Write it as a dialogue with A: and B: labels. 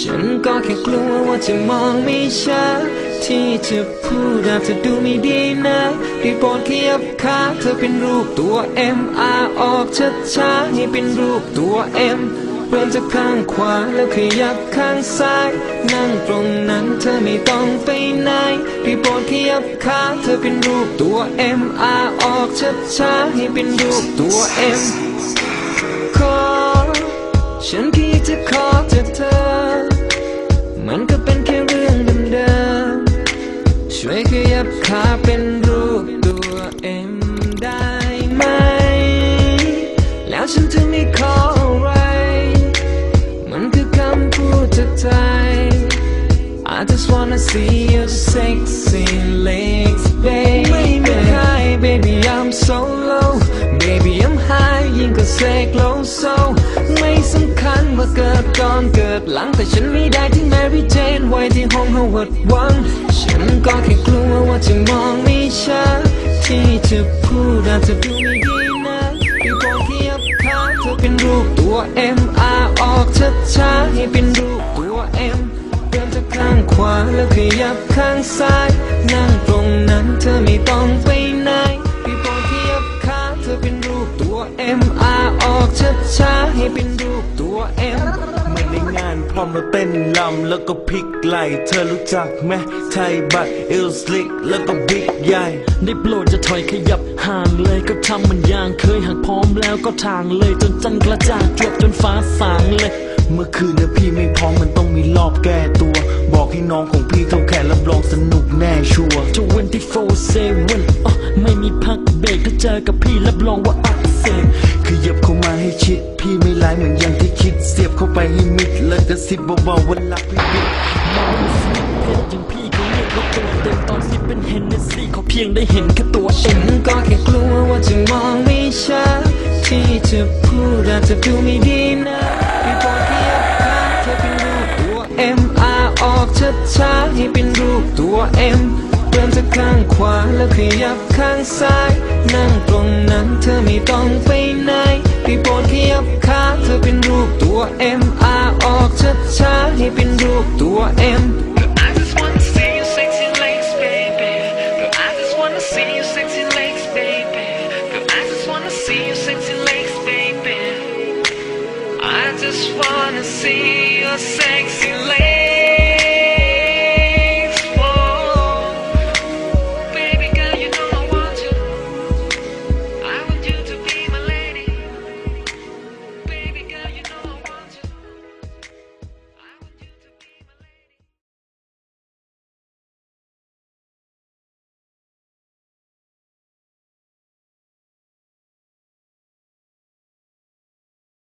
A: ฉันก็แค่กลัวว่าจะมองไม่ชัดที่จะพูดอาจจะดูไม่ดีนะได้โปรดขยับขาเธอเป็นรูปตัว M R ออกช้าๆให้เป็นรูปตัว M เริ่มจากข้างขวาแล้วขยับข้างซ้าย นั่งตรงนั้นเธอไม่ต้องไปไหนได้โปรดขยับขาเธอเป็นรูปตัว M R ออกช้าๆให้เป็นรูปตัว M ขอฉันแค่อยากจะข wanna see your sexy legs, baby. ไม่มีใคร baby I'm so low, baby I'm high ยิ่งกว่าเสกโลโซไม่สำคัญว่าเกิดก่อนเกิดหลังแต่ฉันไม่ได้ที่ Mary Jane ไว้ที่ห้องเฮาวัดวังฉันก็แค่กลัวว่าจะมองไม่ชัดที่จะพูดอาจจะดูไม่ดีนะได้โปรดขยับขาเธอเป็นรูปตัว M R ออกช้าๆให้เป็นรูป ขยับข้างซ้าย นั่งตรงนั้นเธอไม่ต้องไปไหนพี่โปรดขยับขาเธอเป็นรูปตัว M R ออกช้าๆให้เป็นรูปตัว M
B: ม่ได้งานพร้อมมาเต้นลำแล้วก็พลิกไหลเธอรู้จักไหมไทยบัตเอลสลิกแล้วก็บิ๊กใหญ่
C: ได้โปรดจะถอยขยับห่างเลยก็ทำมันอย่างเคยหากพร้อมแล้วก็ทางเลยจนจันกระจ่างจวบจนฟ้าสางเลย
B: เมื่อคืนนะพี่ไม่พร้อมมันต้องมีรอบแก้ตัว บอกให้น้องของพี่เข้าแข่รับรองสนุกแน่ชัวร์
C: 24-7อะไม่มีพักเบรกถ้าเจอกับพี่รับรองว่าอักเสบ
B: ขยับเข้ามาให้ชิด พี่ไม่ร้ายเหมือนอย่างที่คิดเสียบเข้าไปให้มิด แล้วกระซิบเบาๆว่ารักพี่บิ๊ก
C: มองสิเพชรอย่างพี่เขาเรียกว่าตัวเต็มตอนที่เป็นเฮนเนสซี่เขาเพียงได้เห็นแค่ตัวเอ
A: ฉั
C: ง
A: นก็แค่กลัวว่าจะมองไม่ชัดที่จะพูดอาจจะดูไม่ดี ช้าๆให้เป็นรูปตัว M เริ่มจากข้างขวาแล้วขยับข้างซ้าย นั่งตรงนั้นเธอไม่ต้องไปไหนพี่โปรดขยับขาเธอเป็นรูปตัว M R ออกช้าๆให้เป็นรูปตัว M I just wanna see your sexy